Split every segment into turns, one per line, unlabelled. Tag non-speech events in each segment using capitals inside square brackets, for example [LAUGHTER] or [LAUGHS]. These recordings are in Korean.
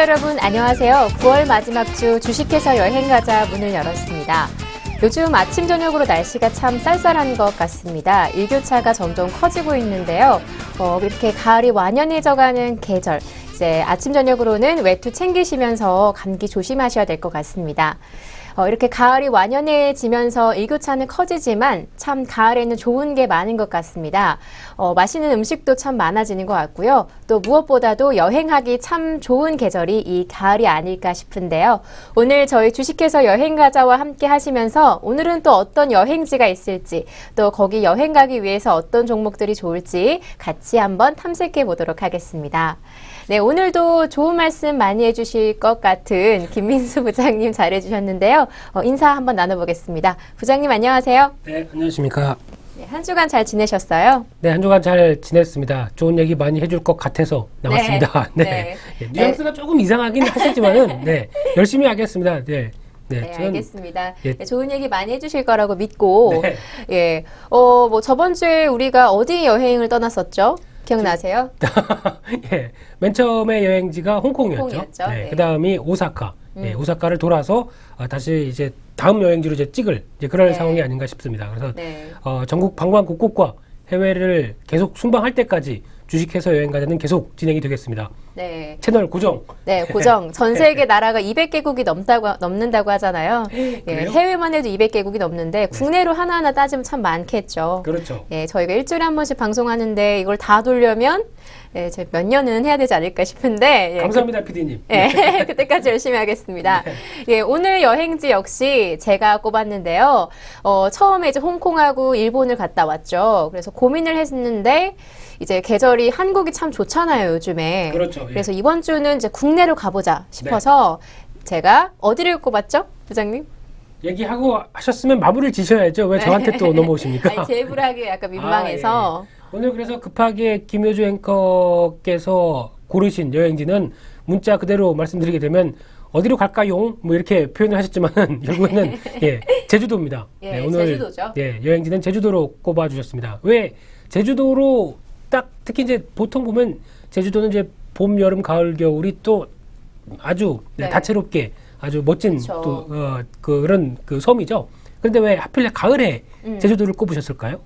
여러분 안녕하세요. 9월 마지막 주 주식회사 여행 가자 문을 열었습니다. 요즘 아침 저녁으로 날씨가 참 쌀쌀한 것 같습니다. 일교차가 점점 커지고 있는데요. 어, 이렇게 가을이 완연해져가는 계절. 이제 아침 저녁으로는 외투 챙기시면서 감기 조심하셔야 될 것 같습니다. 어, 이렇게 가을이 완연해지면서 일교차는 커지지만 참 가을에는 좋은 게 많은 것 같습니다. 어, 맛있는 음식도 참 많아지는 것 같고요. 또 무엇보다도 여행하기 참 좋은 계절이 이 가을이 아닐까 싶은데요. 오늘 저희 주식회사 여행가자와 함께 하시면서 오늘은 또 어떤 여행지가 있을지 또 거기 여행 가기 위해서 어떤 종목들이 좋을지 같이 한번 탐색해 보도록 하겠습니다. 네, 오늘도 좋은 말씀 많이 해주실 것 같은 김민수 [LAUGHS] 부장님 잘해주셨는데요. 어, 인사 한번 나눠보겠습니다. 부장님 안녕하세요.
네, 안녕하십니까.
네, 한 주간 잘 지내셨어요?
네, 한 주간 잘 지냈습니다. 좋은 얘기 많이 해줄 것 같아서 나왔습니다.
네. [LAUGHS]
네. 네. 뉘앙스가 조금 이상하긴 하셨지만은, 네, 열심히 하겠습니다. 네. 네,
네, 알겠습니다.
예.
네, 좋은 얘기 많이 해주실 거라고 믿고,
네.
예, 어, 뭐 저번 주에 우리가 어디 여행을 떠났었죠? 기억나세요? [LAUGHS]
예, 맨 처음에 여행지가 홍콩이었죠.
홍콩이었죠.
네,
네.
그 다음이 오사카. 네,
음.
오사카를 돌아서 어, 다시 이제 다음 여행지로 이제 찍을 이제 그럴
네.
상황이 아닌가 싶습니다. 그래서
네.
어, 전국 방방 곳곳과 해외를 계속 순방할 때까지 주식회사 여행 가자는 계속 진행이 되겠습니다.
네.
채널 고정.
네, [LAUGHS] 고정. 전 세계 나라가 200개국이 넘다고, 넘는다고 하잖아요. 예? 해외만 해도 200개국이 넘는데, 국내로 하나하나 따지면 참 많겠죠.
그렇죠.
예, 저희가 일주일에 한 번씩 방송하는데, 이걸 다 돌려면, 예, 저희 몇 년은 해야 되지 않을까 싶은데, 예,
감사합니다, PD님.
예, [LAUGHS] 그때까지 열심히 하겠습니다. 예, 오늘 여행지 역시 제가 꼽았는데요. 어, 처음에 이제 홍콩하고 일본을 갔다 왔죠. 그래서 고민을 했는데, 이제 계절이 한국이 참 좋잖아요, 요즘에.
그렇죠. 예.
그래서 이번 주는 이제 국내로 가보자 싶어서 제가 어디를 꼽았죠, 부장님?
얘기하고 하셨으면 마무리를 지셔야죠. 왜 저한테 또 넘어오십니까? [LAUGHS]
아니, 제입을 하기 약간 민망해서.
오늘 그래서 급하게 김효주 앵커께서 고르신 여행지는 문자 그대로 말씀드리게 되면 어디로 갈까요? 뭐 이렇게 표현을 하셨지만은 [LAUGHS] 결국에는 [LAUGHS] 예 제주도입니다.
예, 제주도죠.
예 여행지는 제주도로 꼽아 주셨습니다. 왜 제주도로 딱 특히 이제 보통 보면 제주도는 이제 봄, 여름, 가을, 겨울이 또 아주 네,
네.
다채롭게 아주 멋진
그쵸.
또 어, 그런 그 섬이죠. 그런데 왜 하필 가을에
음.
제주도를 꼽으셨을까요?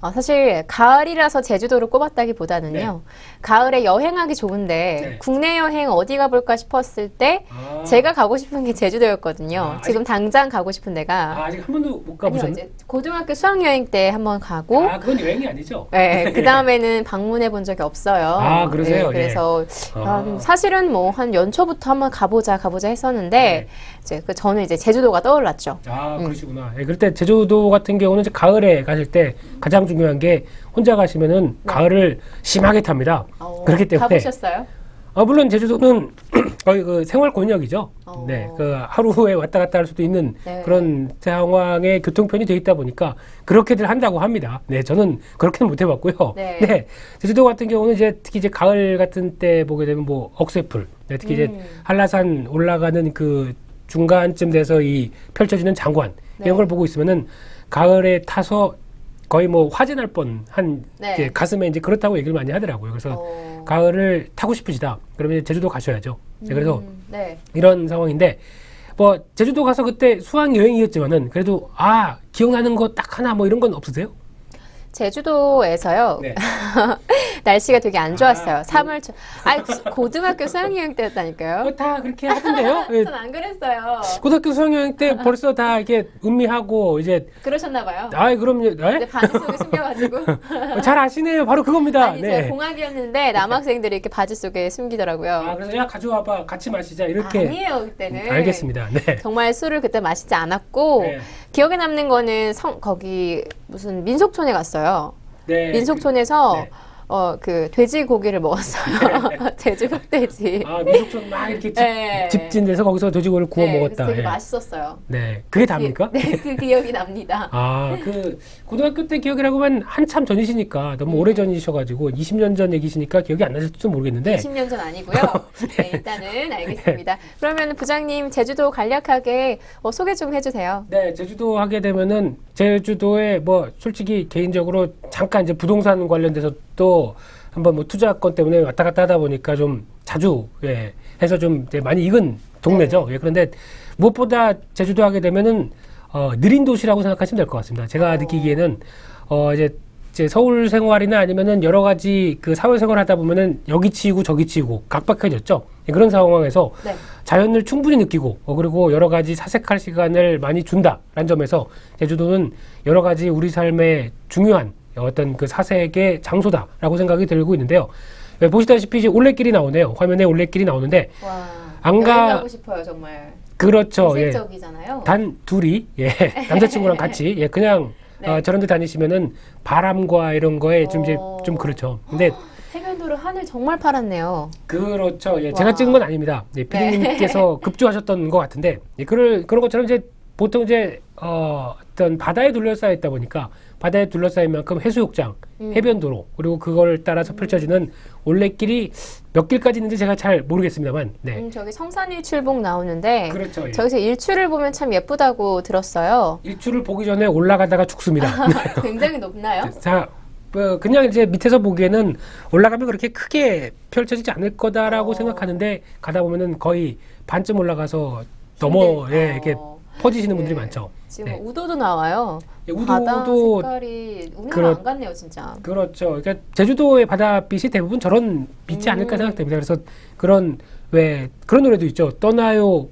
어, 사실 가을이라서 제주도를 꼽았다기보다는요. 가을에 여행하기 좋은데
네.
국내 여행 어디 가볼까 싶었을 때
아.
제가 가고 싶은 게 제주도였거든요.
아,
지금 당장 가고 싶은 데가
아, 아직 한 번도 못 가보셨나요?
고등학교 수학 여행 때 한 번 가고
아, 그건 여행이 아니죠?
네, [LAUGHS] 그 다음에는 방문해 본 적이 없어요.
아, 그러세요?
네, 그래서
예.
아,
아.
사실은 뭐 한 연초부터 한번 가보자 가보자 했었는데
네.
이제 그 저는 이제 제주도가 떠올랐죠.
아, 그러시구나. 예, 그럴 때 제주도 같은 경우는 이제 가을에 가실 때 가장 중요한 게 혼자 가시면은 가을을 심하게 탑니다.
어,
그렇기 때문에
가보셨어요?
아, 물론 제주도는 [CLEARS THROAT] 거의 그 생활 권역이죠.
어.
네, 그 하루에 왔다 갔다 할 수도 있는
네.
그런 상황의 교통편이 돼 있다 보니까 그렇게들 한다고 합니다. 네, 저는 그렇게는 못 해봤고요. [LAUGHS]
네.
제주도 같은 경우는 이제 특히 이제 가을 같은 때 보게 되면 뭐 억새풀, 네, 특히 이제
음.
한라산 올라가는 그 중간쯤 돼서 이 펼쳐지는 장관
네.
이런 걸 보고 있으면은 가을에 타서 거의 뭐 화재 날 뻔한
네.
이제 가슴에 이제 그렇다고 얘기를 많이 하더라고요. 그래서
어.
가을을 타고 싶으시다. 그러면 이제 제주도 가셔야죠. 네, 그래서
음, 네.
이런 상황인데 뭐 제주도 가서 그때 수학 여행이었지만은 그래도 아 기억나는 거 딱 하나 뭐 이런 건 없으세요?
제주도에서요.
네. [LAUGHS]
날씨가 되게 안 좋았어요.
아,
3월 초. 아, 고등학교 수학여행 때였다니까요.
어, 다 그렇게 하던데요? 예, [LAUGHS]
전안 그랬어요.
고등학교 수학여행 때 벌써 다 이게 음미하고 이제
그러셨나 봐요.
아이 그럼요. 네?
바지 속에 숨겨가지고.
어, [LAUGHS] 잘 아시네요. 바로 그겁니다.
아니, 제가 공학이었는데 남학생들이 이렇게 바지 속에 숨기더라고요.
아 그래서 야 가져와봐 같이 마시자 이렇게
아니에요, 그때는.
알겠습니다. 네.
정말 술을 그때 마시지 않았고
네.
기억에 남는 거는 성 거기 무슨 민속촌에 갔어요.
네.
민속촌에서
네.
어 그 돼지 고기를 먹었어요. [LAUGHS] [LAUGHS] 제주 흑돼지.
아 민속촌 막 이렇게 집,
네.
집진돼서 거기서 돼지고기를 구워
네, 그래서
먹었다.
되게
예.
맛있었어요.
네, 그게 답니까?
네, 그 기억이 납니다. [LAUGHS]
아, 그 고등학교 때 기억이라고 하면 한참 전이시니까 너무 오래 전이셔가지고 20년 전 얘기시니까 기억이 안 나실지도 모르겠는데
20년 전 아니고요. 네, 일단은 알겠습니다. 그러면 부장님 제주도 간략하게 어, 소개 좀 해주세요.
네, 제주도 하게 되면은 제주도에 뭐 솔직히 개인적으로 잠깐 이제 부동산 관련돼서 또 한번 뭐 투자권 때문에 왔다 갔다 하다 보니까 좀 자주 예, 해서 좀 많이 익은 동네죠.
네.
예, 그런데 무엇보다 제주도 하게 되면은 어, 느린 도시라고 생각하시면 될 것 같습니다. 제가
어.
느끼기에는 어, 이제 이제 서울 생활이나 아니면은 여러 가지 그 사회 생활 하다 보면은 여기 치이고 저기 치이고 각박해졌죠. 예, 그런 상황에서
네.
자연을 충분히 느끼고 어, 그리고 여러 가지 사색할 시간을 많이 준다라는 점에서 제주도는 여러 가지 우리 삶의 중요한 어떤 그 사색의 장소다라고 생각이 들고 있는데요. 예, 보시다시피 이제 올레길이 나오네요. 화면에 올레길이 나오는데
와.
안 가-
여행 가고 싶어요, 정말.
그렇죠. 예.
이색적이잖아요.
단 둘이 예 [LAUGHS] 남자친구랑 같이 예 그냥
네.
어, 저런 데 다니시면은 바람과 이런 거에 좀 이제
어.
좀 그렇죠. 근데
해변도로 하늘 정말 파랗네요.
그렇죠. 예,
와.
제가 찍은 건 아닙니다. 예, 피디님께서 [LAUGHS] 급조하셨던 것 같은데 예, 그럴 그런 것처럼 이제 보통 이제 어, 어떤 바다에 둘러싸여 있다 보니까 바다에 둘러싸인 만큼 해수욕장,
음.
해변도로 그리고 그걸 따라서 펼쳐지는 올레길이 몇 길까지 있는지 제가 잘 모르겠습니다만, 네,
음, 저기 성산일출봉 나오는데
그렇죠. 예.
저기서 일출을 보면 참 예쁘다고 들었어요.
일출을 보기 전에 올라가다가 죽습니다. [LAUGHS]
굉장히 높나요? [LAUGHS]
자, 어, 그냥 이제 밑에서 보기에는 올라가면 그렇게 크게 펼쳐지지 않을 거다라고
어.
생각하는데 가다 보면은 거의 반쯤 올라가서 넘어 예, 이렇게
어,
퍼지시는 분들이
네.
많죠.
지금
네.
우도도 나와요.
예,
바다
우도도
색깔이 우리나라
그렇-
안 같네요, 진짜.
그렇죠. 그러니까 제주도의 바다빛이 대부분 저런 빛이
음.
않을까 생각됩니다. 그래서 그런 왜 그런 노래도 있죠. 떠나요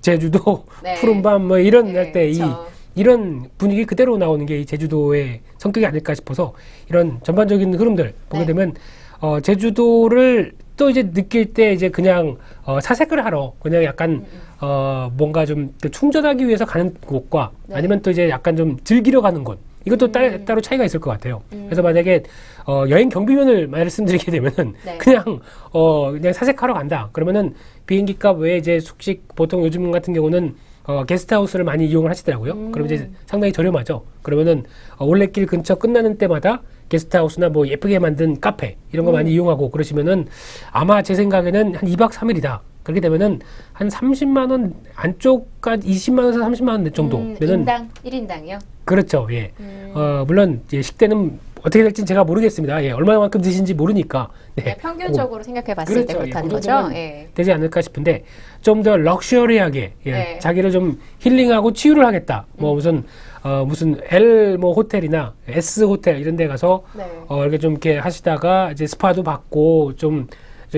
제주도 [LAUGHS]
네.
푸른 밤 뭐 이런
네,
할때 이
그쵸.
이런 분위기 그대로 나오는 게 이 제주도의 성격이 아닐까 싶어서 이런 전반적인 흐름들 보게
네.
되면 어, 제주도를 또 이제 느낄 때 이제 그냥 어, 사색을 하러 그냥 약간
음,
어, 뭔가 좀그 충전하기 위해서 가는 곳과
네.
아니면 또 이제 약간 좀 즐기러 가는 곳 이것도 따,
음.
따로 차이가 있을 것 같아요.
음.
그래서 만약에 어, 여행 경비면을 말씀드리게 되면은 [LAUGHS]
네.
그냥 어, 그냥 사색하러 간다. 그러면은 비행기 값 외에 이제 숙식 보통 요즘 같은 경우는 어, 게스트하우스를 많이 이용을 하시더라고요.
음.
그럼 이제 상당히 저렴하죠. 그러면은 어, 올레길 근처 끝나는 때마다 게스트하우스나 뭐 예쁘게 만든 카페 이런 거
음.
많이 이용하고 그러시면은 아마 제 생각에는 한 2박 3일이다. 그렇게 되면은 한 30만 원 안쪽까지 20만 원에서 30만 원 정도면은
음, 인당 1인당이요?
그렇죠. 예.
음,
어, 물론 이제 식대는 어떻게 될지는 제가 모르겠습니다. 예, 얼마만큼 드신지 모르니까 네,
네, 평균적으로 생각해 봤을 때
그렇죠. 예,
그렇다는
그
거죠. 예.
되지 않을까 싶은데 좀 더 럭셔리하게 예,
네.
자기를 좀 힐링하고 치유를 하겠다.
음.
뭐 무슨 어, 무슨 L 뭐 호텔이나 S 호텔 이런 데 가서
네.
어, 이렇게 좀 이렇게 하시다가 이제 스파도 받고 좀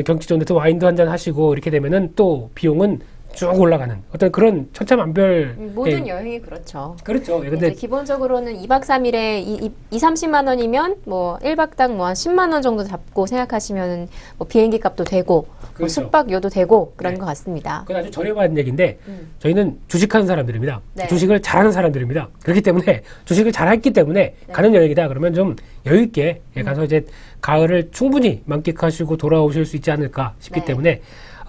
경치 좋은 데서 와인도 한 잔 하시고 이렇게 되면은 또 비용은 쭉 올라가는 어떤 그런 천차만별
음, 모든
예,
여행이 그렇죠.
그렇죠. 예,
이제
근데
기본적으로는 2박 3일에 2, 2, 30만 원이면 뭐 1박당 뭐 한 10만 원 정도 잡고 생각하시면 뭐 비행기 값도 되고 뭐
그렇죠.
숙박료도 되고 그런
네.
것 같습니다.
그건 아주 저렴한 얘기인데
음.
저희는 주식하는 사람들입니다.
네.
주식을 잘하는 사람들입니다. 그렇기 때문에 [LAUGHS] 주식을 잘했기 때문에
네.
가는 여행이다. 그러면 좀 여유 있게 예,
음.
가서 이제 가을을 충분히 만끽하시고 돌아오실 수 있지 않을까 싶기
네.
때문에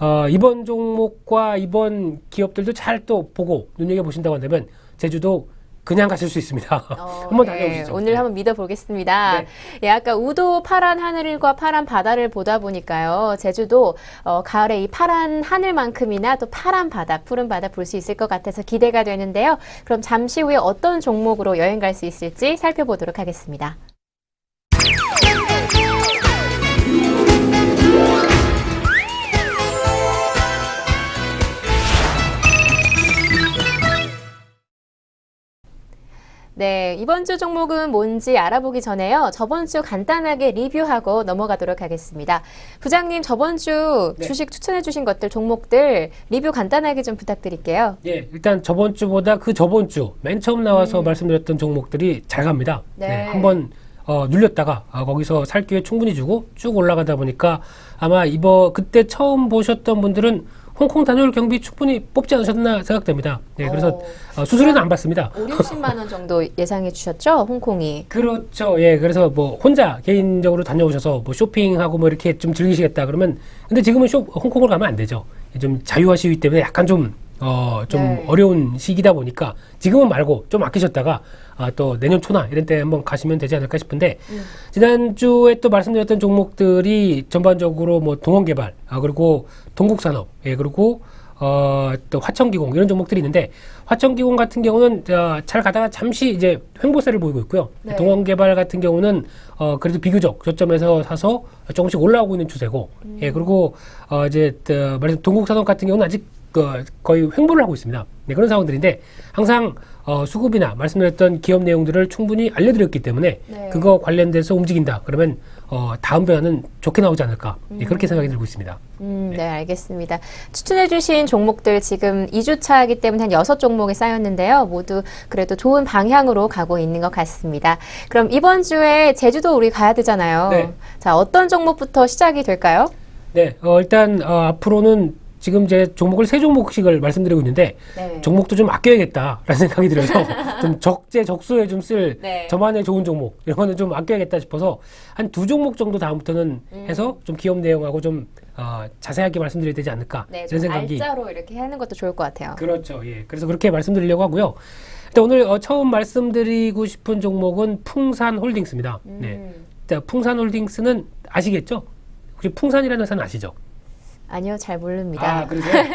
어, 이번 종목과 이번 기업들도 잘 또 보고 눈여겨 보신다고 한다면 제주도 그냥 가실 수 있습니다. [LAUGHS]
어,
한번
예,
다녀오시죠.
오늘
네.
한번 믿어보겠습니다.
네.
예, 아까 우도 파란 하늘과 파란 바다를 보다 보니까요. 제주도 어, 가을에 이 파란 하늘만큼이나 또 파란 바다, 푸른 바다 볼 수 있을 것 같아서 기대가 되는데요. 그럼 잠시 후에 어떤 종목으로 여행 갈 수 있을지 살펴보도록 하겠습니다. 네, 이번 주 종목은 뭔지 알아보기 전에요. 저번 주 간단하게 리뷰하고 넘어가도록 하겠습니다. 부장님, 저번 주
네.
주식 추천해 주신 것들, 종목들 리뷰 간단하게 좀 부탁드릴게요.
예, 일단 저번 주보다 그 저번 주 맨 처음 나와서 말씀드렸던 종목들이 잘 갑니다.
음. 네.
네, 한번 어, 눌렸다가 아, 거기서 살 기회 충분히 주고 쭉 올라가다 보니까 아마 이번 그때 처음 보셨던 분들은 홍콩 단일 경비 충분히 뽑지 않으셨나 생각됩니다. 네, 그래서
어,
어, 수수료는 안 받습니다.
5, 60만 원 정도 예상해 주셨죠? 홍콩이.
그렇죠. 예, 그래서 뭐 혼자 개인적으로 다녀오셔서 뭐 쇼핑하고 뭐 이렇게 좀 즐기시겠다 그러면 근데 지금은 쇼, 홍콩을 가면 안 되죠. 좀 자유화 시위 때문에 약간 좀 어, 좀
네.
어려운 시기다 보니까 지금은 말고 좀 아끼셨다가 아, 또 내년 초나 이런 때 한번 가시면 되지 않을까 싶은데
음.
지난주에 또 말씀드렸던 종목들이 전반적으로 뭐 동원 개발 아, 그리고 동국산업 예, 그리고 어, 또 화천기공 이런 종목들이 있는데 화천기공 같은 경우는 어, 잘 가다가 잠시 이제 횡보세를 보이고 있고요.
네.
동원개발 같은 경우는 어, 그래도 비교적 저점에서 사서 조금씩 올라오고 있는 추세고, 예 그리고 어, 이제 어, 말씀 동국산업 같은 경우는 아직 그 거의 횡보를 하고 있습니다. 네, 그런 상황들인데 항상 어, 수급이나 말씀드렸던 기업 내용들을 충분히 알려드렸기 때문에
네.
그거 관련돼서 움직인다. 그러면 어, 다음 변화는 좋게 나오지 않을까 예, 그렇게 생각이 들고 있습니다.
음, 네, 알겠습니다. 추천해주신 종목들 지금 2주차이기 때문에 한 6종목이 쌓였는데요. 모두 그래도 좋은 방향으로 가고 있는 것 같습니다. 그럼 이번 주에 제주도 우리 가야 되잖아요.
네.
자, 어떤 종목부터 시작이 될까요?
네, 어, 일단 어, 앞으로는 지금 제 종목을 세 종목씩을 말씀드리고 있는데
네.
종목도 좀 아껴야겠다라는 [LAUGHS] 생각이 들어서 좀 적재 적소에 좀쓸
네.
저만의 좋은 종목 이런 거는 좀 아껴야겠다 싶어서 한 두 종목 정도 다음부터는
음.
해서 좀 기업 내용하고 좀 어, 자세하게 말씀드려야 되지 않을까
네,
이런
좀
생각이
알짜로 이렇게 하는 것도 좋을 것 같아요.
그렇죠. 예. 그래서 그렇게 말씀드리려고 하고요. 일단 오늘 어, 처음 말씀드리고 싶은 종목은 풍산홀딩스입니다. 네.
음,
일단 풍산홀딩스는 아시겠죠? 혹시 풍산이라는 회사는 아시죠?
아니요, 잘 모릅니다.
아, 그러세요? [LAUGHS]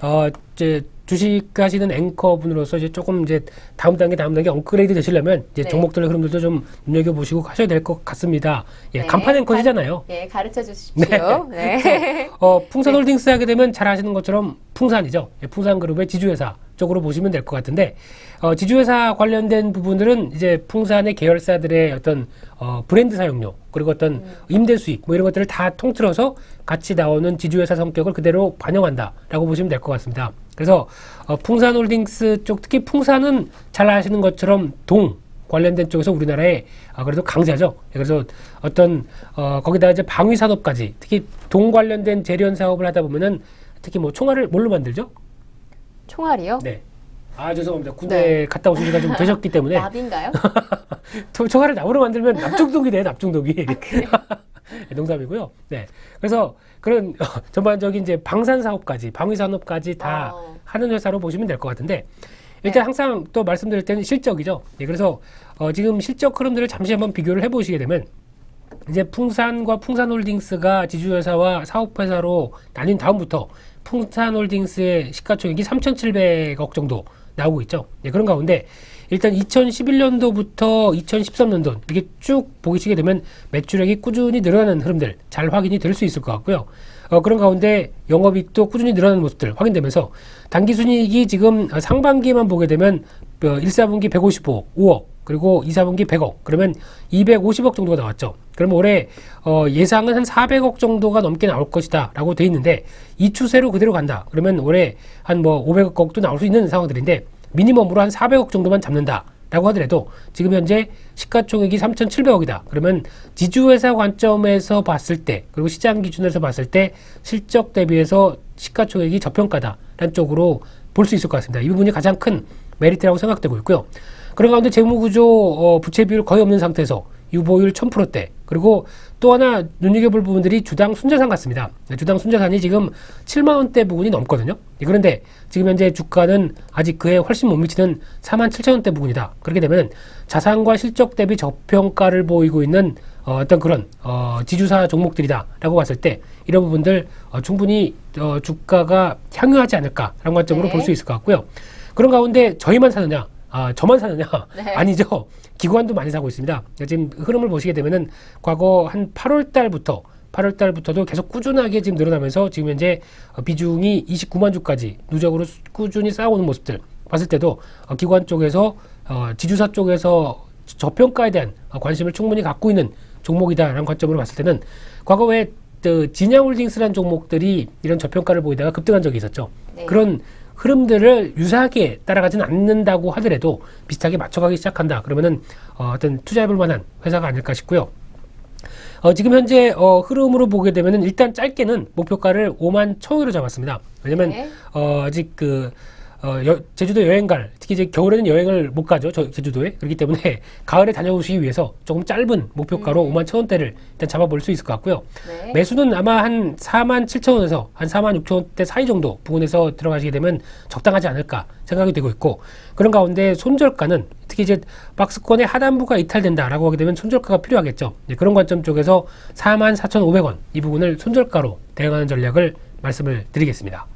아, 어, 이제 주식 하시는 앵커분으로서 이제 조금 이제 다음 단계, 다음 단계 업그레이드 되시려면 이제
네.
종목들의 흐름들도 좀 눈여겨 보시고 하셔야 될 것 같습니다. 예,
네.
간판 앵커시잖아요.
예, 가르쳐 주십시오. 네. [LAUGHS]
어, [LAUGHS] 풍산홀딩스 하게 되면 잘 아시는 것처럼 풍산이죠. 예, 풍산그룹의 지주회사 쪽으로 보시면 될 것 같은데, 어, 지주회사 관련된 부분들은 이제 풍산의 계열사들의 어떤 어, 브랜드 사용료, 그리고 어떤 임대 수익, 뭐 이런 것들을 다 통틀어서 같이 나오는 지주회사 성격을 그대로 반영한다라고 보시면 될 것 같습니다. 그래서 어, 풍산홀딩스 쪽, 특히 풍산은 잘 아시는 것처럼 동, 관련된 쪽에서 우리나라의 아, 그래도 강자죠. 그래서 어떤 어, 거기다가 이제 방위 산업까지 특히 동 관련된 재련 사업을 하다 보면은 특히 뭐 총알을 뭘로 만들죠?
총알이요?
네. 아 죄송합니다. 군대 갔다 오신 지가 좀 되셨기 때문에 [LAUGHS]
납인가요? [LAUGHS]
또 총알을 나무로 만들면 납중독이 돼요. 납중독이. [LAUGHS] 네, 농담이고요. 네. 그래서 그런 어, 전반적인 이제 방산 사업까지 방위 산업까지 다
어.
하는 회사로 보시면 될 것 같은데 일단
네.
항상 또 말씀드릴 때는 실적이죠. 네, 그래서 어, 지금 실적 흐름들을 잠시 한번 비교를 해보시게 되면 이제 풍산과 풍산홀딩스가 지주회사와 사업회사로 나뉜 다음부터 풍산홀딩스의 시가총액이 3,700억 정도 나오고 있죠. 네, 그런 가운데 일단 2011년도부터 2013년도 이렇게 쭉 보시게 되면 매출액이 꾸준히 늘어나는 흐름들 잘 확인이 될 수 있을 것 같고요. 어, 그런 가운데 영업이익도 꾸준히 늘어나는 모습들 확인되면서 당기순이익이 지금 상반기만 보게 되면 어, 1, 4분기 155, 5억 그리고 2, 4분기 100억 그러면 250억 정도가 나왔죠. 그러면 올해 어, 예상은 한 400억 정도가 넘게 나올 것이다 라고 돼 있는데 이 추세로 그대로 간다. 그러면 올해 한 뭐 500억도 나올 수 있는 상황들인데 미니멈으로 한 400억 정도만 잡는다. 라고 하더라도 지금 현재 시가총액이 3,700억이다. 그러면 지주회사 관점에서 봤을 때 그리고 시장 기준에서 봤을 때 실적 대비해서 시가총액이 저평가다라는 쪽으로 볼 수 있을 것 같습니다. 이 부분이 가장 큰 메리트라고 생각되고 있고요. 그런 가운데 재무구조 어, 부채 비율 거의 없는 상태에서 유보율 1000%대 그리고 또 하나 눈여겨볼 부분들이 주당 순자산 같습니다. 네, 주당 순자산이 지금 7만 원대 부분이 넘거든요. 예, 그런데 지금 현재 주가는 아직 그에 훨씬 못 미치는 4만 7천 원대 부분이다. 그렇게 되면 자산과 실적 대비 저평가를 보이고 있는 어, 어떤 그런 어, 지주사 종목들이다라고 봤을 때 이런 부분들 어, 충분히 어, 주가가 향유하지 않을까라는 관점으로
네.
볼수 있을 것 같고요. 그런 가운데 저희만 사느냐, 아, 저만 사느냐? [LAUGHS]
네.
아니죠. 기관도 많이 사고 있습니다. 지금 흐름을 보시게 되면은 과거 한 8월 달부터 8월 달부터도 계속 꾸준하게 지금 늘어나면서 지금 현재 어, 비중이 29만 주까지 누적으로 수- 꾸준히 쌓아오는 모습들 봤을 때도 어, 기관 쪽에서 어, 지주사 쪽에서 저평가에 대한 어, 관심을 충분히 갖고 있는 종목이다라는 관점으로 봤을 때는 과거 왜그 진야홀딩스라는 종목들이 이런 저평가를 보이다가 급등한 적이 있었죠.
네.
그런 흐름들을 유사하게 따라가지는 않는다고 하더라도 비슷하게 맞춰가기 시작한다. 그러면은 어, 어떤 투자해볼 만한 회사가 아닐까 싶고요. 어, 지금 현재 어, 흐름으로 보게 되면은 일단 짧게는 목표가를 5만 1천원으로 잡았습니다. 왜냐면
네.
어, 아직 그 어, 여- 제주도 여행 갈 특히 이제 겨울에는 여행을 못 가죠. 저 제주도에 그렇기 때문에 [LAUGHS] 가을에 다녀오시기 위해서 조금 짧은 목표가로
음.
5만 1천원대를 일단 잡아볼 수 있을 것 같고요.
네.
매수는 아마 한 4만 7천 원에서 한 4만 6천 원대 사이 정도 부분에서 들어가시게 되면 적당하지 않을까 생각이 되고 있고 그런 가운데 손절가는 특히 이제 박스권의 하단부가 이탈된다라고 하게 되면 손절가가 필요하겠죠. 네, 그런 관점 쪽에서 4만 4천 5백 원이 부분을 손절가로 대응하는 전략을 말씀을 드리겠습니다.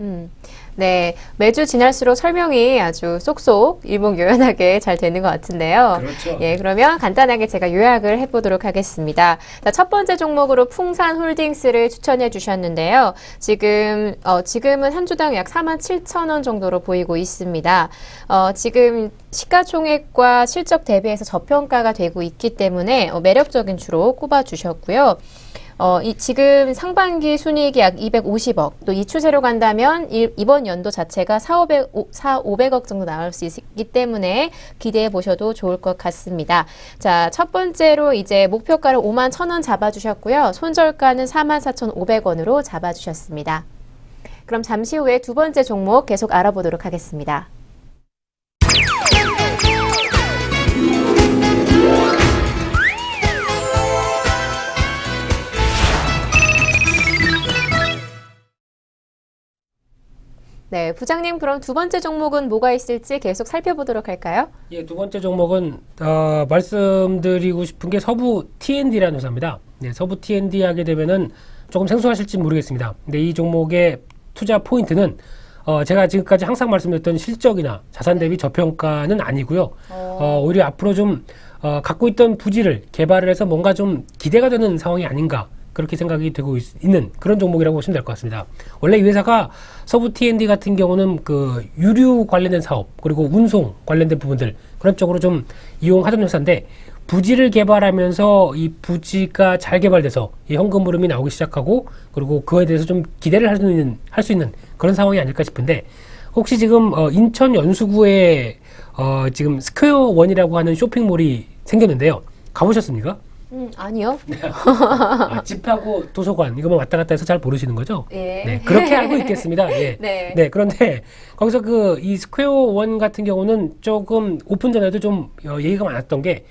음, 네. 매주 지날수록 설명이 아주 쏙쏙 일목요연하게 잘 되는 것 같은데요.
그렇죠.
예, 그러면 간단하게 제가 요약을 해보도록 하겠습니다. 자, 첫 번째 종목으로 풍산 홀딩스를 추천해 주셨는데요. 지금, 어, 지금은 한 주당 약 4만 7천 원 정도로 보이고 있습니다. 어, 지금 시가총액과 실적 대비해서 저평가가 되고 있기 때문에 어, 매력적인 주로 꼽아 주셨고요. 어, 이, 지금 상반기 순이익이 약 250억, 또 이 추세로 간다면 이, 이번 연도 자체가 4, 500, 4, 500억 정도 나올 수 있기 때문에 기대해 보셔도 좋을 것 같습니다. 자, 첫 번째로 이제 목표가를 5만 1,000원 잡아주셨고요. 손절가는 4만 4,500원으로 잡아주셨습니다. 그럼 잠시 후에 두 번째 종목 계속 알아보도록 하겠습니다. 네, 부장님 그럼 두 번째 종목은 뭐가 있을지 계속 살펴보도록 할까요?
예, 두 번째 종목은 어, 말씀드리고 싶은 게 서부 T&D라는 회사입니다. 네, 서부 T&D 하게 되면은 조금 생소하실지 모르겠습니다. 근데 이 종목의 투자 포인트는 어, 제가 지금까지 항상 말씀드렸던 실적이나 자산 대비 저평가는 아니고요. 어, 오히려 앞으로 좀 어, 갖고 있던 부지를 개발을 해서 뭔가 좀 기대가 되는 상황이 아닌가 그렇게 생각이 되고 있, 는 그런 종목이라고 보시면 될 것 같습니다. 원래 이 회사가 서부 T&D 같은 경우는 그 유류 관련된 사업 그리고 운송 관련된 부분들 그런 쪽으로 좀 이용하던 회사인데 부지를 개발하면서 이 부지가 잘 개발돼서 이 현금 흐름이 나오기 시작하고 그리고 그에 대해서 좀 기대를 할 수 있는 할 수 있는 그런 상황이 아닐까 싶은데 혹시 지금 어, 인천 연수구에 어, 지금 스퀘어 원이라고 하는 쇼핑몰이 생겼는데요. 가보셨습니까?
음, 아니요. [LAUGHS]
아, 집하고 도서관 이거만 왔다 갔다 해서 잘 모르시는 거죠?
예.
네, 그렇게 알고 있겠습니다. 예. [LAUGHS]
네.
네, 그런데 거기서 그 이 스퀘어 원 같은 경우는 조금 오픈 전에도 좀 어, 얘기가 많았던 게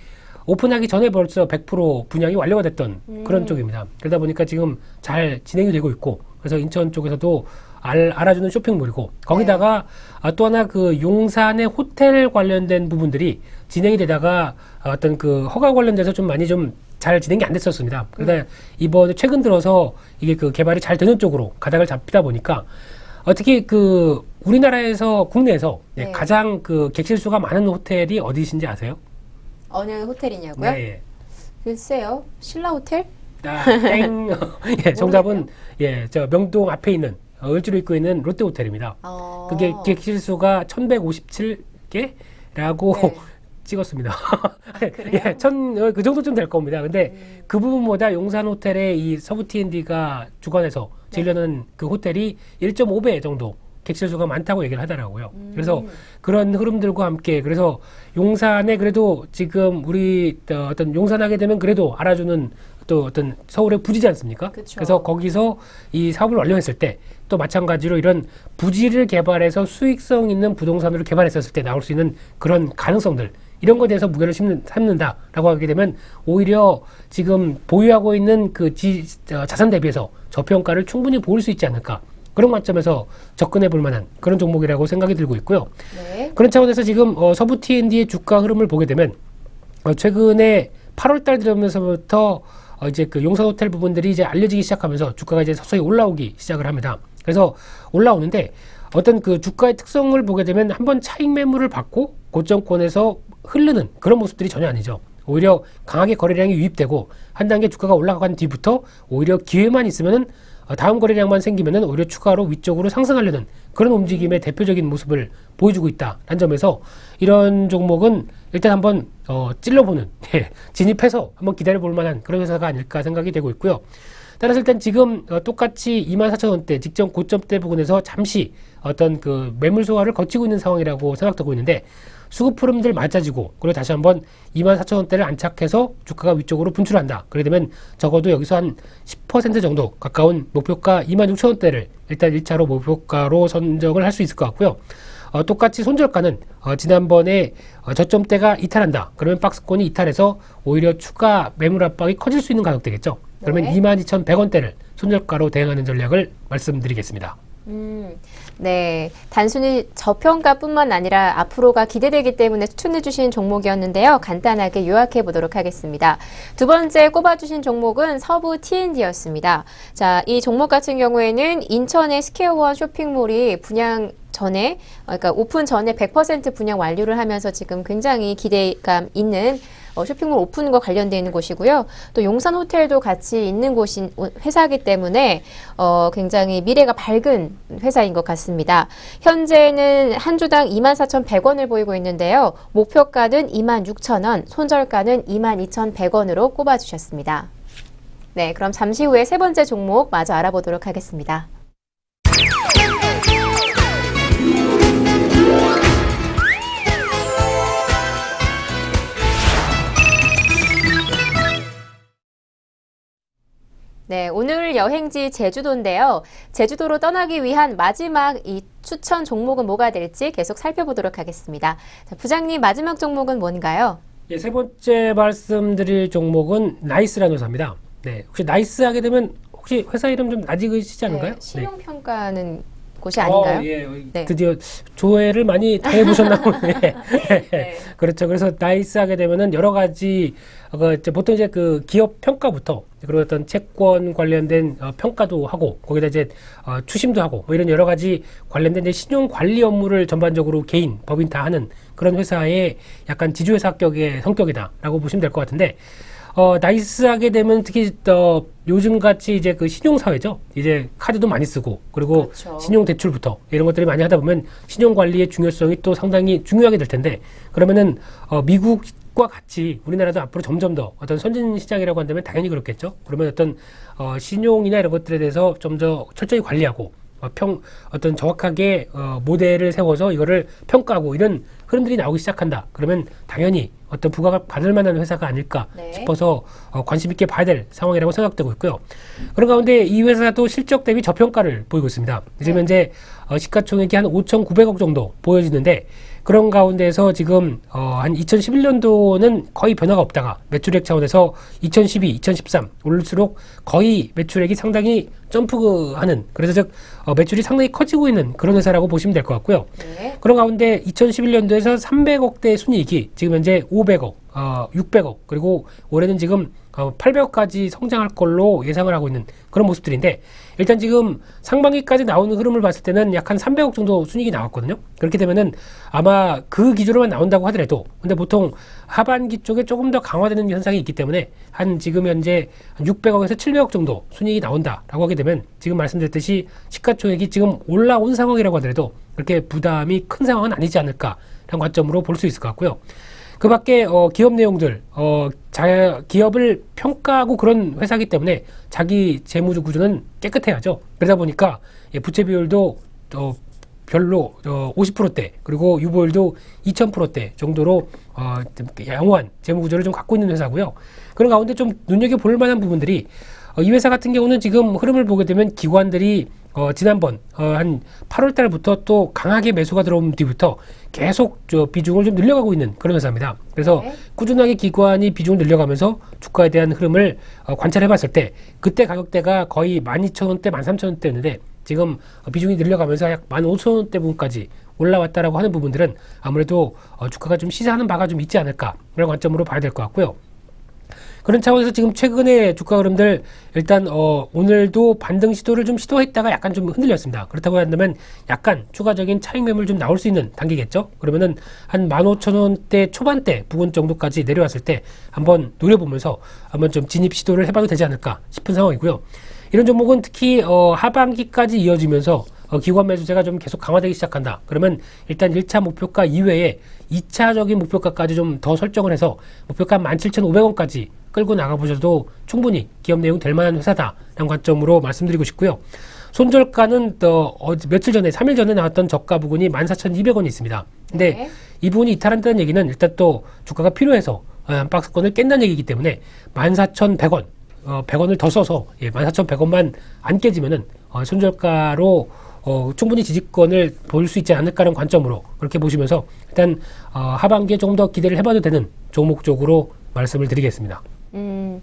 오픈하기 전에 벌써 100% 분양이 완료가 됐던 그런 쪽입니다. 그러다 보니까 지금 잘 진행이 되고 있고 그래서 인천 쪽에서도 알, 알아주는 쇼핑몰이고 거기다가 아, 또 하나 그 용산의 호텔 관련된 부분들이 진행이 되다가 어떤 그 허가 관련돼서 좀 많이 좀 잘 진행이 안 됐었습니다. 그러다 이번에 최근 들어서 이게 그 개발이 잘 되는 쪽으로 가닥을 잡히다 보니까 어떻게 그 우리나라에서 국내에서 예,
네.
가장 그 객실 수가 많은 호텔이 어디신지 아세요?
어느 호텔이냐고요?
네.
글쎄요. 신라 호텔?
아, 땡. [LAUGHS] 예, 정답은 예, 저 명동 앞에 있는 어, 을지로 입구에 있는 롯데 호텔입니다.
어.
그게 객실 수가 1157개 라고
네.
찍었습니다. [LAUGHS]
그래요?
예, 천, 어, 그 정도쯤 될 겁니다. 근데
음.
그 부분보다 용산 호텔의 이 서부 T&D가 주관해서
네.
진료는 그 호텔이 1.5배 정도 객실 수가 많다고 얘기를 하더라고요.
음.
그래서 그런 흐름들과 함께 그래서 용산에 그래도 지금 우리 어, 어떤 용산하게 되면 그래도 알아주는 또 어떤 서울의 부지지 않습니까?
그쵸.
래서 거기서 이 사업을 완료했을 때 또 마찬가지로 이런 부지를 개발해서 수익성 있는 부동산으로 개발했었을 때 나올 수 있는 그런 가능성들 이런 거에 대해서 무게를 심는, 삼는 다라고 하게 되면 오히려 지금 보유하고 있는 그 지, 어, 자산 대비해서 저평가를 충분히 보일 수 있지 않을까 그런 관점에서 접근해 볼 만한 그런 종목이라고 생각이 들고 있고요.
네.
그런 차원에서 지금 어, 서부 T&D의 주가 흐름을 보게 되면 어, 최근에 8월 달 들어오면서부터 어, 이제 그 용산 호텔 부분들이 이제 알려지기 시작하면서 주가가 이제 서서히 올라오기 시작을 합니다. 그래서 올라오는데 어떤 그 주가의 특성을 보게 되면 한번 차익 매물을 받고 고점권에서 흐르는 그런 모습들이 전혀 아니죠. 오히려 강하게 거래량이 유입되고 한 단계 주가가 올라간 뒤부터 오히려 기회만 있으면은 어, 다음 거래량만 생기면은 오히려 추가로 위쪽으로 상승하려는 그런 움직임의 대표적인 모습을 보여주고 있다라는 점에서 이런 종목은 일단 한번 어, 찔러보는 [LAUGHS] 예, 진입해서 한번 기다려볼 만한 그런 회사가 아닐까 생각이 되고 있고요. 따라서 일단 지금 어, 똑같이 24,000원대 직전 고점대 부근에서 잠시 어떤 그 매물 소화를 거치고 있는 상황이라고 생각되고 있는데 수급 흐름들 맞아지고 그리고 다시 한번 24,000원대를 안착해서 주가가 위쪽으로 분출한다. 그래 되면 적어도 여기서 한 10% 정도 가까운 목표가 26,000원대를 일단 1차로 목표가로 선정을 할 수 있을 것 같고요. 어, 똑같이 손절가는 어, 지난번에 어, 저점대가 이탈한다. 그러면 박스권이 이탈해서 오히려 추가 매물 압박이 커질 수 있는 가격대겠죠. 그러면
네.
22,100원대를 손절가로 대응하는 전략을 말씀드리겠습니다.
음, 네, 단순히 저평가뿐만 아니라 앞으로가 기대되기 때문에 추천해 주신 종목이었는데요. 간단하게 요약해 보도록 하겠습니다. 두 번째 꼽아 주신 종목은 서부 T&D였습니다. 자, 이 종목 같은 경우에는 인천의 스퀘어원 쇼핑몰이 분양 전에, 어, 그러니까 오픈 전에 100% 분양 완료를 하면서 지금 굉장히 기대감 있는 어, 쇼핑몰 오픈과 관련되어 있는 곳이고요. 또 용산 호텔도 같이 있는 곳인 회사이기 때문에 어, 굉장히 미래가 밝은 회사인 것 같습니다. 현재는 한 주당 24,100원을 보이고 있는데요. 목표가는 26,000원, 손절가는 22,100원으로 꼽아주셨습니다. 네, 그럼 잠시 후에 세 번째 종목 마저 알아보도록 하겠습니다. 네, 오늘 여행지 제주도인데요. 제주도로 떠나기 위한 마지막 이 추천 종목은 뭐가 될지 계속 살펴보도록 하겠습니다. 자, 부장님 마지막 종목은 뭔가요?
예, 세 번째 말씀드릴 종목은 나이스라는 회사입니다. 네, 혹시 나이스 하게 되면 혹시 회사 이름 좀 낯익으시지?
네, 신용 평가는 곳이 아닌가요?
어, 예,
네.
드디어 조회를 많이 당해보셨나 [LAUGHS] 보네.
네.
그렇죠. 그래서 나이스 하게 되면은 여러 가지 어, 그 이제 보통 이제 그 기업 평가부터 그리고 어떤 채권 관련된 어, 평가도 하고 거기다 이제 어, 추심도 하고 뭐 이런 여러 가지 관련된 이제 신용 관리 업무를 전반적으로 개인 법인 다 하는 그런 회사의 약간 지주회사 합격의 성격이다라고 보시면 될 것 같은데 어, 나이스하게 되면 특히 어, 요즘 같이 이제 그 신용 사회죠. 이제 카드도 많이 쓰고 그리고
그렇죠.
신용 대출부터 이런 것들이 많이 하다 보면 신용 관리의 중요성이 또 상당히 중요하게 될 텐데 그러면은 어, 미국 과 같이 우리나라도 앞으로 점점 더 어떤 선진 시장이라고 한다면 당연히 그렇겠죠. 그러면 어떤 어, 신용이나 이런 것들에 대해서 좀 더 철저히 관리하고 어, 평 어떤 정확하게 어, 모델을 세워서 이거를 평가하고 이런 흐름들이 나오기 시작한다. 그러면 당연히 어떤 부가가 받을 만한 회사가 아닐까
네.
싶어서 어, 관심 있게 봐야 될 상황이라고 생각되고 있고요. 그런 가운데 이 회사도 실적 대비 저평가를 보이고 있습니다. 지금
네.
현재 어, 시가총액이 한 5,900억 정도 보여지는데 그런 가운데서 지금 어, 한 2011년도는 거의 변화가 없다가 매출액 차원에서 2012, 2013 올릴수록 거의 매출액이 상당히 점프하는 그래서 즉 어, 매출이 상당히 커지고 있는 그런 회사라고 보시면 될 것 같고요.
네.
그런 가운데 2011년도에서 300억대 순이익이 지금 현재 500억, 어, 600억, 그리고 올해는 지금 어, 800억까지 성장할 걸로 예상을 하고 있는 그런 모습들인데 일단 지금 상반기까지 나오는 흐름을 봤을 때는 약 한 300억 정도 순이익이 나왔거든요. 그렇게 되면은 아마 그 기준으로만 나온다고 하더라도 근데 보통 하반기 쪽에 조금 더 강화되는 현상이 있기 때문에 한 지금 현재 한 600억에서 700억 정도 순이익이 나온다라고 하게 되면 지금 말씀드렸듯이 시가총액이 지금 올라온 상황이라고 하더라도 그렇게 부담이 큰 상황은 아니지 않을까라는 관점으로 볼 수 있을 것 같고요. 그 밖에 어, 기업 내용들, 어, 자, 기업을 평가하고 그런 회사기 때문에 자기 재무 구조는 깨끗해야죠. 그러다 보니까 예, 부채 비율도 어, 별로 어, 50%대 그리고 유보율도 2,000%대 정도로 어, 좀 양호한 재무 구조를 좀 갖고 있는 회사고요. 그런 가운데 좀 눈여겨 볼 만한 부분들이 어, 이 회사 같은 경우는 지금 흐름을 보게 되면 기관들이 어, 지난번 어, 한 8월 달부터 또 강하게 매수가 들어온 뒤부터 계속 저 비중을 좀 늘려가고 있는 그런 회사입니다. 그래서
네.
꾸준하게 기관이 비중을 늘려가면서 주가에 대한 흐름을 어, 관찰해 봤을 때 그때 가격대가 거의 12,000원대, 13,000원대였는데 지금 어, 비중이 늘려가면서 약 15,000원대 부분까지 올라왔다라고 하는 부분들은 아무래도 어, 주가가 좀 시세하는 바가 좀 있지 않을까 그런 관점으로 봐야 될 것 같고요. 그런 차원에서 지금 최근에 주가 흐름들 일단 어 오늘도 반등 시도를 좀 시도했다가 약간 좀 흔들렸습니다. 그렇다고 한다면 약간 추가적인 차익 매물 좀 나올 수 있는 단계겠죠. 그러면은 한 15,000원대 초반대 부분 정도까지 내려왔을 때 한번 노려보면서 한번 좀 진입 시도를 해봐도 되지 않을까 싶은 상황이고요. 이런 종목은 특히 어 하반기까지 이어지면서 어, 기관 매수세가 좀 계속 강화되기 시작한다. 그러면 일단 1차 목표가 이외에 2차적인 목표가까지 좀 더 설정을 해서 목표가 17,500원까지 끌고 나가보셔도 충분히 기업 내용 될 만한 회사다라는 관점으로 말씀드리고 싶고요. 손절가는 또 어, 며칠 전에 3일 전에 나왔던 저가 부근이 14,200원이 있습니다. 근데
네.
이 부분이 이탈한다는 얘기는 일단 또 주가가 필요해서 어, 한 박스권을 깬다는 얘기이기 때문에 14,100원, 어, 100원을 더 써서 예, 14,100원만 안 깨지면은 어, 손절가로 어, 충분히 지지권을 볼수 있지 않을까라는 관점으로 그렇게 보시면서 일단 어, 하반기에 조금 더 기대를 해봐도 되는 종목 쪽으로 말씀을 드리겠습니다.
음,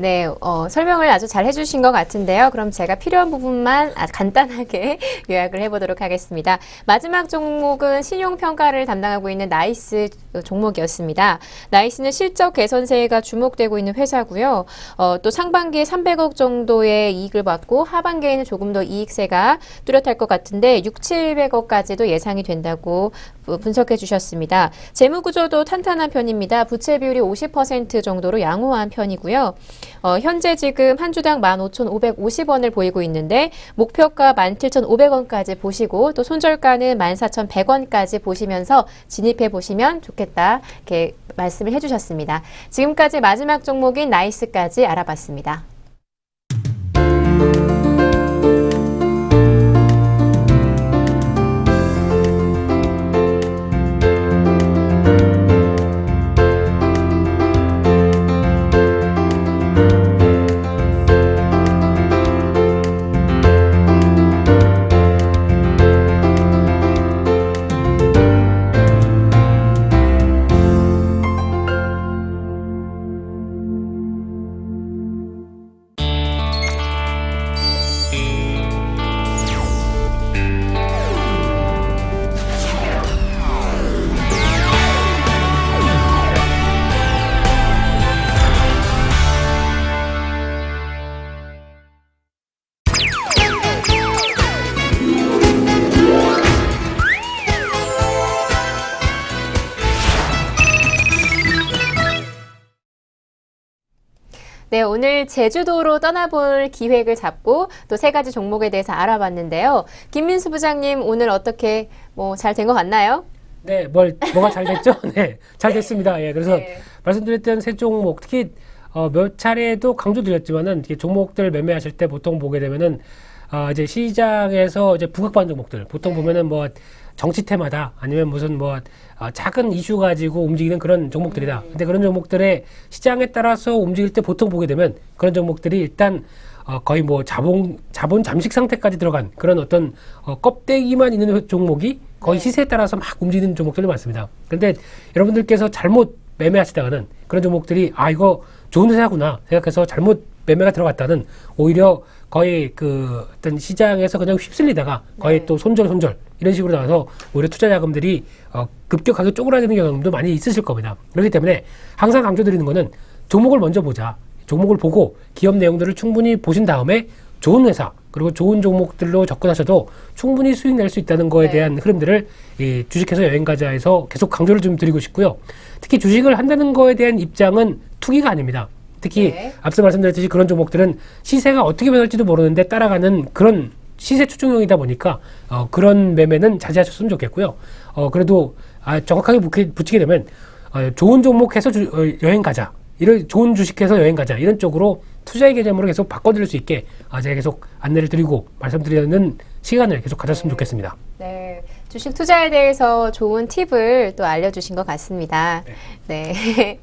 네, 어, 설명을 아주 잘 해주신 것 같은데요. 그럼 제가 필요한 부분만 아, 간단하게 [LAUGHS] 요약을 해보도록 하겠습니다. 마지막 종목은 신용평가를 담당하고 있는 나이스 종목이었습니다. 나이스는 실적 개선세가 주목되고 있는 회사고요. 어, 또 상반기에 300억 정도의 이익을 받고 하반기에는 조금 더 이익세가 뚜렷할 것 같은데 6, 700억까지도 예상이 된다고 분석해 주셨습니다. 재무 구조도 탄탄한 편입니다. 부채 비율이 50% 정도로 양호한 편이고요. 어, 현재 지금 한 주당 15,550원을 보이고 있는데 목표가 17,500원까지 보시고 또 손절가는 14,100원까지 보시면서 진입해 보시면 좋겠다. 이렇게 말씀을 해 주셨습니다. 지금까지 마지막 종목인 나이스까지 알아봤습니다. 네, 오늘 제주도로 떠나볼 기획을 잡고 또 세 가지 종목에 대해서 알아봤는데요. 김민수 부장님 오늘 어떻게 뭐 잘 된 것 같나요?
네, 뭘 뭐가 잘 됐죠? [LAUGHS] 네, 잘 됐습니다. 예, 그래서
네.
말씀드렸던 세 종목 특히 어, 몇 차례도 강조드렸지만은 이게 종목들 매매하실 때 보통 보게 되면은 아, 이제 시장에서 이제 부각받는 종목들 보통
네.
보면은 뭐 정치 테마다 아니면 무슨 뭐 아, 작은 이슈 가지고 움직이는 그런 종목들이다.
음.
근데 그런 종목들의 시장에 따라서 움직일 때 보통 보게 되면 그런 종목들이 일단 어, 거의 뭐 자본 자본 잠식 상태까지 들어간 그런 어떤 어, 껍데기만 있는 회- 종목이 거의
네.
시세에 따라서 막 움직이는 종목들이 많습니다. 그런데 여러분들께서 잘못 매매하시다가는 그런 종목들이 아 이거 좋은 회사구나 생각해서 잘못 매매가 들어갔다는 오히려 거의 그 어떤 시장에서 그냥 휩쓸리다가 거의
네.
또 손절 손절 이런 식으로 나와서 오히려 투자 자금들이 어, 급격하게 쪼그라드는 경험도 많이 있으실 겁니다. 그렇기 때문에 항상 강조드리는 거는 종목을 먼저 보자. 종목을 보고 기업 내용들을 충분히 보신 다음에 좋은 회사 그리고 좋은 종목들로 접근하셔도 충분히 수익 낼 수 있다는 거에
네.
대한 흐름들을 이 주식회사 여행가자에서 계속 강조를 좀 드리고 싶고요. 특히 주식을 한다는 거에 대한 입장은 투기가 아닙니다. 특히
네.
앞서 말씀드렸듯이 그런 종목들은 시세가 어떻게 변할지도 모르는데 따라가는 그런 시세 추종형이다 보니까 어, 그런 매매는 자제하셨으면 좋겠고요. 어, 그래도 아, 정확하게 붙이게 되면 어, 좋은 종목해서 주- 어, 여행 가자. 이런 좋은 주식해서 여행 가자. 이런 쪽으로 투자의 개념으로 계속 바꿔드릴 수 있게 아, 제가 계속 안내를 드리고 말씀드리는 시간을 계속 가졌으면 좋겠습니다.
네, 주식 투자에 대해서 좋은 팁을 또 알려주신 것 같습니다. 네.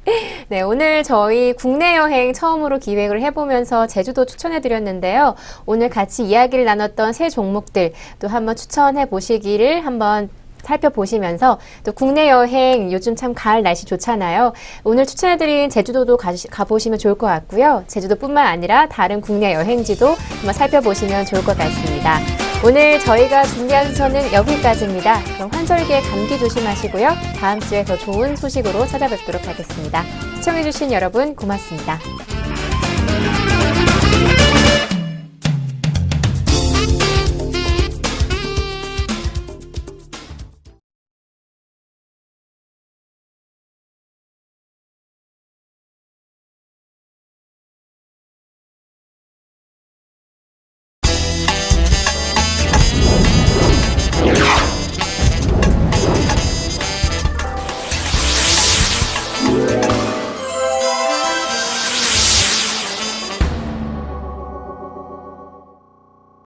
네, [LAUGHS] 오늘 저희 국내 여행 처음으로 기획을 해보면서 제주도 추천해 드렸는데요. 오늘 같이 이야기를 나눴던 세 종목들 또 한번 추천해 보시기를 한번 살펴보시면서 또 국내 여행 요즘 참 가을 날씨 좋잖아요. 오늘 추천해드린 제주도도 가시- 가보시면 좋을 것 같고요. 제주도뿐만 아니라 다른 국내 여행지도 한번 살펴보시면 좋을 것 같습니다. 오늘 저희가 준비한 순서는 여기까지입니다. 그럼 환절기에 감기 조심하시고요. 다음 주에 더 좋은 소식으로 찾아뵙도록 하겠습니다. 시청해주신 여러분 고맙습니다.